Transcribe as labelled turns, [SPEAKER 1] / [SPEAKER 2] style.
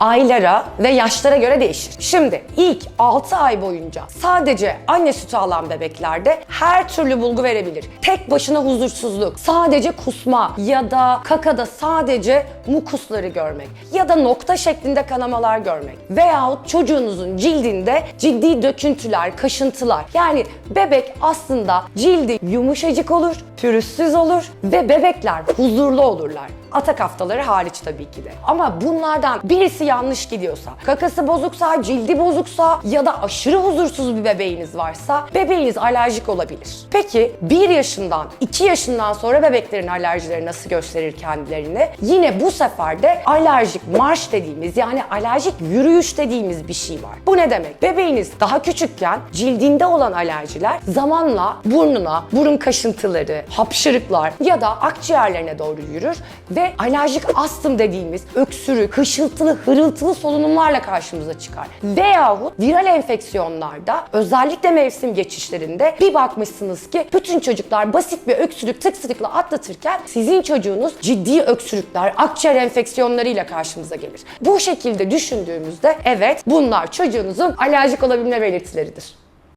[SPEAKER 1] aylara ve yaşlara göre değişir. Şimdi ilk 6 ay boyunca sadece anne sütü alan bebeklerde her türlü bulgu verebilir. Tek başına huzursuzluk, sadece kusma ya da kakada sadece mukusları görmek ya da nokta şeklinde kanamalar görmek veyahut çocuğunuzun cildinde ciddi döküntüler, kaşıntılar. Yani bebek aslında cildi yumuşacık olur, pürüzsüz olur ve bebekler huzurlu olurlar. Atak haftaları hariç tabii ki de. Ama bunlardan birisi yanlış gidiyorsa, kakası bozuksa, cildi bozuksa ya da aşırı huzursuz bir bebeğiniz varsa bebeğiniz alerjik olabilir. Peki 1 yaşından 2 yaşından sonra bebeklerin alerjileri nasıl gösterir kendilerini? Yine bu sefer de alerjik marş dediğimiz yani alerjik yürüyüş dediğimiz bir şey var. Bu ne demek? Bebeğiniz daha küçükken cildinde olan alerjiler zamanla burnuna, burun kaşıntıları, hapşırıklar ya da akciğerlerine doğru yürür ve alerjik astım dediğimiz öksürük, hışıltılı, hırıltılı solunumlarla karşımıza çıkar. Veyahut viral enfeksiyonlarda özellikle mevsim geçişlerinde bir bakmışsınız ki bütün çocuklar basit bir öksürük tık tıkla atlatırken sizin çocuğunuz ciddi öksürükler, akciğer enfeksiyonlarıyla karşımıza gelir. Bu şekilde düşündüğümüzde evet bunlar çocuğunuzun alerjik olabilme belirtileridir.